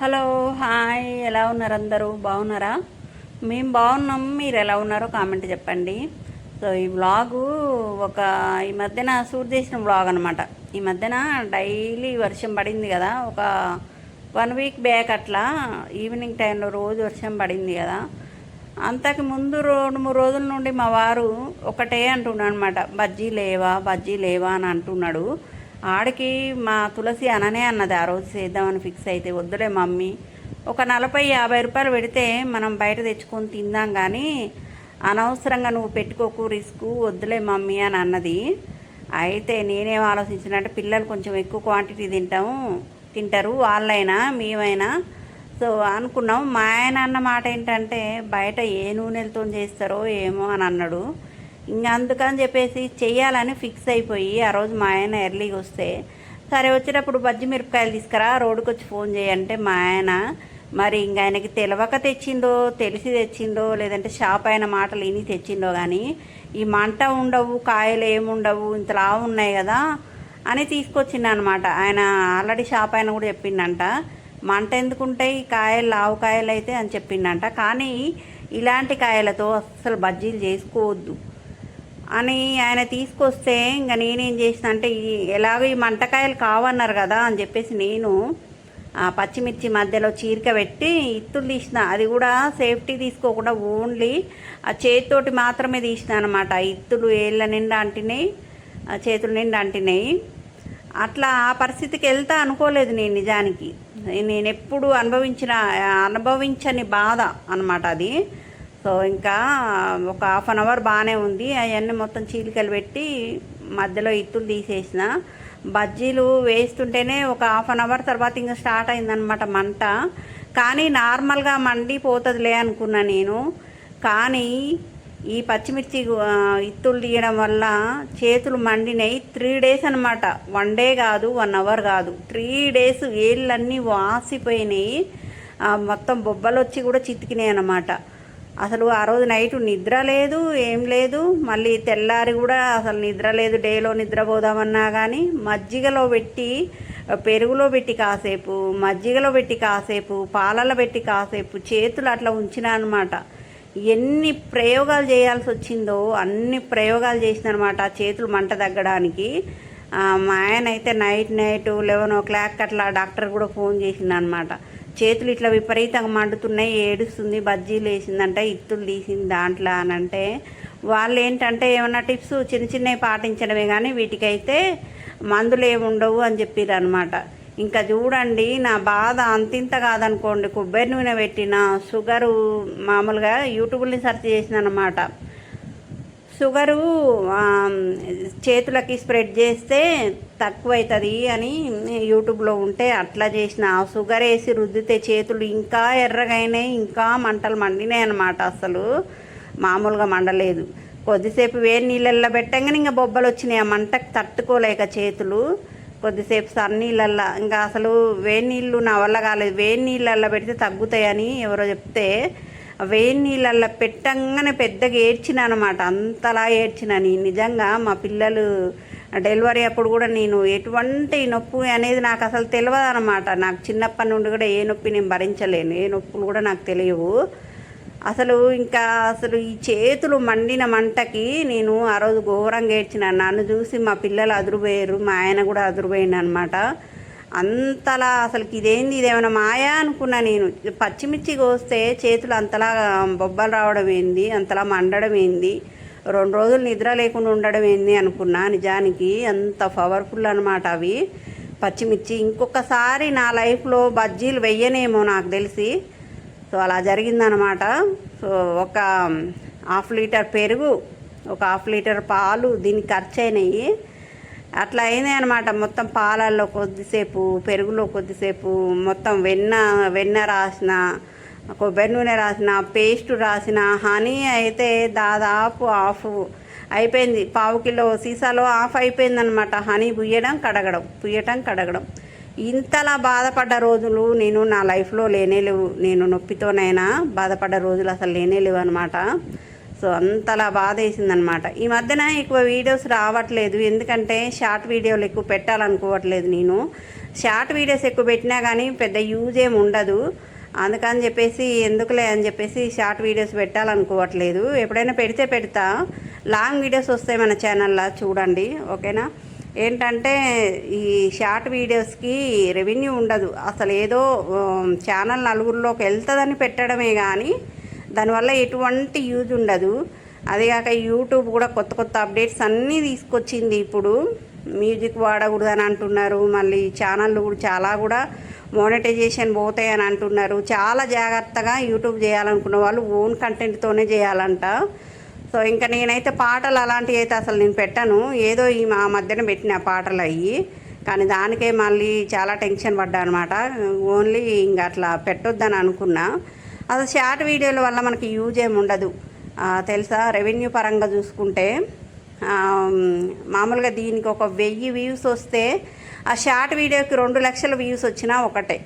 Hello hi. ఎలా ఉన్నారు అందరూ? బాగున్నారా మేము బాగున్నాం మీరు ఎలా ఉన్నారో కామెంట్ చెప్పండి. సో ఈ వ్లాగు ఒక ఈ మధ్యన షూట్ చేసిన వ్లాగ్ అనమాట ఈ మధ్యన డైలీ వర్షం పడింది కదా. ఒక వన్ వీక్ బ్యాక్ అట్లా ఈవినింగ్ టైంలో రోజు వర్షం పడింది కదా. అంతకు ముందు రెండు మూడు రోజుల నుండి మా వారు ఒకటే అంటున్నాడు అనమాట బజ్జీ లేవా బజ్జీ లేవా అని అంటున్నాడు. ఆడికి మా తులసి అననే అన్నది ఆ రోజు చేద్దామని ఫిక్స్ అయితే వద్దులే మమ్మీ. ఒక నలభై యాభై రూపాయలు పెడితే మనం బయట తెచ్చుకొని తిందాం కానీ అనవసరంగా నువ్వు పెట్టుకోకు రిస్క్ వద్దులే మమ్మీ అని అన్నది. అయితే నేనేం ఆలోచించినట్టు పిల్లలు కొంచెం ఎక్కువ క్వాంటిటీ తింటాము తింటారు వాళ్ళైనా మేమైనా. సో అనుకున్నాం. మా ఆయన అన్న మాట ఏంటంటే బయట ఏ నూనెలతో చేస్తారో ఏమో అని అన్నాడు. ఇంకా అందుకని చెప్పేసి చేయాలని ఫిక్స్ అయిపోయి ఆ రోజు మా ఆయన ఎర్లీగా వస్తే సరే వచ్చేటప్పుడు బజ్జి మిరపకాయలు తీసుకురా రోడ్డుకి వచ్చి ఫోన్ చేయంటే మా ఆయన మరి ఇంక ఆయనకి తెలవక తెచ్చిందో తెలిసి తెచ్చిందో లేదంటే షాప్ అయిన మాటలు విని తెచ్చిందో కానీ ఈ మంట ఉండవు కాయలు ఏముండవు ఇంతలా ఉన్నాయి కదా అని తీసుకొచ్చిండు అనమాట ఆయన ఆల్రెడీ షాప్ ఆయన కూడా చెప్పిండంట. మంట ఎందుకుంటాయి? కాయలు లావు కాయలు అయితే అని చెప్పిండంట. కానీ ఇలాంటి కాయలతో అస్సలు బజ్జీలు చేసుకోవద్దు. అని ఆయన తీసుకొస్తే ఇంకా నేనేం చేసిన అంటే ఈ ఎలాగో ఈ మంటకాయలు కావన్నారు కదా అని చెప్పేసి నేను ఆ పచ్చిమిర్చి మధ్యలో చీరిక పెట్టి ఇత్తులు తీసిన. అది కూడా సేఫ్టీ తీసుకోకుండా ఓన్లీ ఆ చేతితోటి మాత్రమే తీసిన అనమాట ఇత్తులు ఏళ్ళ నిండా అంటినాయి ఆ చేతుల నిండా అంటినాయి అట్లా ఆ పరిస్థితికి వెళ్తా అనుకోలేదు నేను నిజానికి. నేను ఎప్పుడు అనుభవించిన అనుభవించని బాధ అనమాట అది. సో ఇంకా ఒక హాఫ్ అన్ అవర్ బాగానే ఉంది. అవన్నీ మొత్తం చీలికలు పెట్టి మధ్యలో ఇత్తులు తీసేసిన. బజ్జీలు వేస్తుంటేనే ఒక హాఫ్ అన్ అవర్ తర్వాత ఇంకా స్టార్ట్ అయిందనమాట మంట. కానీ నార్మల్గా మండిపోతుందిలే అనుకున్నా నేను. కానీ ఈ పచ్చిమిర్చి ఇత్తులు తీయడం వల్ల చేతులు మండినాయి. త్రీ డేస్ అనమాట వన్ డే కాదు వన్ అవర్ కాదు. త్రీ డేస్ వేళ్ళన్నీ వాసిపోయినాయి. మొత్తం బొబ్బలు వచ్చి కూడా చితికినాయి అనమాట అసలు ఆ రోజు నైట్ నిద్ర లేదు ఏం లేదు. మళ్ళీ తెల్లారి కూడా అసలు నిద్ర లేదు డేలో నిద్రపోదామన్నా కానీ మజ్జిగలో పెట్టి పెరుగులో పెట్టి కాసేపు మజ్జిగలో పెట్టి కాసేపు పాలలో పెట్టి కాసేపు చేతులు అట్లా ఉంచిన అనమాట ఎన్ని ప్రయోగాలు చేయాల్సి వచ్చిందో అన్ని ప్రయోగాలు చేసిన అనమాట చేతులు మంట తగ్గడానికి. మా ఆయన అయితే night night eleven o'clock అట్లా డాక్టర్ కూడా ఫోన్ చేసిందనమాట చేతులు ఇట్లా విపరీతంగా మండుతున్నాయి ఏడుస్తుంది బజ్జీలు వేసిందంటే ఇత్తులు తీసింది దాంట్లో అని అంటే వాళ్ళు ఏంటంటే ఏమన్నా టిప్స్ చిన్న చిన్నవి పాటించడమే కానీ వీటికైతే మందులు ఏమి ఉండవు అని చెప్పారు అనమాట ఇంకా చూడండి నా బాధ అంతింత కాదనుకోండి కొబ్బరి నూనె పెట్టిన షుగరు మామూలుగా యూట్యూబ్ని సెర్చ్ చేసిన అనమాట షుగరు చేతులకి స్ప్రెడ్ చేస్తే తక్కువ అవుతుంది అని యూట్యూబ్లో ఉంటే అట్లా చేసిన. ఆ షుగర్ వేసి రుద్దితే చేతులు ఇంకా ఎర్రగైనాయి ఇంకా మంటలు మండినాయి అనమాట అసలు. మామూలుగా మండలేదు. కొద్దిసేపు వేడి నీళ్ళల్లో పెట్టంగానే ఇంకా బొబ్బలు వచ్చినాయి. ఆ మంటకు తట్టుకోలేక చేతులు. కొద్దిసేపు సన్నీళ్ళల్లో. ఇంకా అసలు వేడి నీళ్ళు నా వల్ల కాలేదు. వేడి నీళ్ళల్లో పెడితే తగ్గుతాయని ఎవరో చెప్తే వేడి నీళ్ళల్లో పెట్టంగానే పెద్దగా ఏడ్చిన అనమాట అంతలా ఏడ్చిన నిజంగా మా పిల్లలు డెలివరీ అప్పుడు కూడా నేను ఎటువంటి నొప్పి అనేది నాకు అసలు తెలియదు అనమాట నాకు చిన్నప్పటి నుండి కూడా ఏ నొప్పి నేను భరించలేను. ఏ నొప్పులు కూడా నాకు తెలియవు. అసలు ఇంకా అసలు ఈ చేతులు మండిన మంటకి నేను ఆ రోజు ఘోరంగా ఏడ్చిన. నన్ను చూసి మా పిల్లలు అదురుపోయారు. మా ఆయన కూడా అదురుపోయిండు అనమాట అంతలా అసలుకి ఇదేంది? ఇదేమైనా మాయా అనుకున్నా నేను. పచ్చిమిర్చి కోస్తే చేతులు అంతలా బొబ్బలు రావడం ఏంది? అంతలా మండడం ఏంది? రెండు రోజులు నిద్ర లేకుండా ఉండడం ఏంది అనుకున్నా. నిజానికి అంత పవర్ఫుల్ అనమాట అవి. పచ్చిమిర్చి ఇంకొకసారి నా లైఫ్లో బజ్జీలు వెయ్యనేమో నాకు తెలిసి. సో అలా జరిగిందనమాట సో ఒక హాఫ్ లీటర్ పెరుగు ఒక హాఫ్ లీటర్ పాలు దీనికి ఖర్చు అయినాయి అట్లా అయింది అనమాట మొత్తం పాలల్లో కొద్దిసేపు పెరుగులో కొద్దిసేపు మొత్తం వెన్న వెన్న రాసిన కొబ్బరి నూనె రాసిన పేస్ట్ రాసిన హనీ అయితే దాదాపు ఆఫ్ అయిపోయింది. పావు కిలో సీసాలో ఆఫ్ అయిపోయింది అనమాట హనీ పుయ్యడం కడగడం పుయ్యటం కడగడం. ఇంతలా బాధపడ్డ రోజులు నేను నా లైఫ్లో లేనే లేవు. నేను నొప్పితోనైనా బాధపడ్డ రోజులు అసలు లేనే లేవు అనమాట సో అంతలా బాధ వేసిందనమాట ఈ మధ్యన ఎక్కువ వీడియోస్ రావట్లేదు. ఎందుకంటే షార్ట్ వీడియోలు ఎక్కువ పెట్టాలనుకోవట్లేదు నేను. షార్ట్ వీడియోస్ ఎక్కువ పెట్టినా కానీ పెద్ద యూజ్ ఏమి ఉండదు. అందుకని చెప్పేసి ఎందుకులే అని చెప్పేసి షార్ట్ వీడియోస్ పెట్టాలనుకోవట్లేదు. ఎప్పుడైనా పెడితే పెడతా. లాంగ్ వీడియోస్ వస్తాయి మన ఛానల్లో చూడండి. ఓకేనా? ఏంటంటే ఈ షార్ట్ వీడియోస్కి రెవెన్యూ ఉండదు. అసలు ఏదో ఛానల్ నలుగురిలోకి వెళ్తుందని పెట్టడమే కానీ దానివల్ల ఎటువంటి యూజ్ ఉండదు. అదేగాక యూట్యూబ్ కూడా కొత్త కొత్త అప్డేట్స్ అన్నీ తీసుకొచ్చింది ఇప్పుడు. మ్యూజిక్ వాడకూడదు అని అంటున్నారు. మళ్ళీ ఛానళ్ళు కూడా చాలా కూడా మోనటైజేషన్ పోతాయి అని అంటున్నారు. చాలా జాగ్రత్తగా యూట్యూబ్ చేయాలనుకున్న వాళ్ళు ఓన్ కంటెంట్తోనే చేయాలంట. సో ఇంకా నేనైతే పాటలు అలాంటివి అయితే అసలు నేను పెట్టను. ఏదో ఈ మా మధ్యన పెట్టిన పాటలు అయ్యి. కానీ దానికే మళ్ళీ చాలా టెన్షన్ పడ్డా అనమాట ఓన్లీ ఇంకా అట్లా పెట్టొద్దని అనుకున్నా. అసలు షార్ట్ వీడియోల వల్ల మనకి యూజ్ ఏమి ఉండదు. తెలుసా? రెవెన్యూ పరంగా చూసుకుంటే మామూలుగా దీనికి ఒక వెయ్యి వ్యూస్ వస్తే ఆ షార్ట్ వీడియోకి రెండు లక్షల వ్యూస్ వచ్చినా ఒకటే.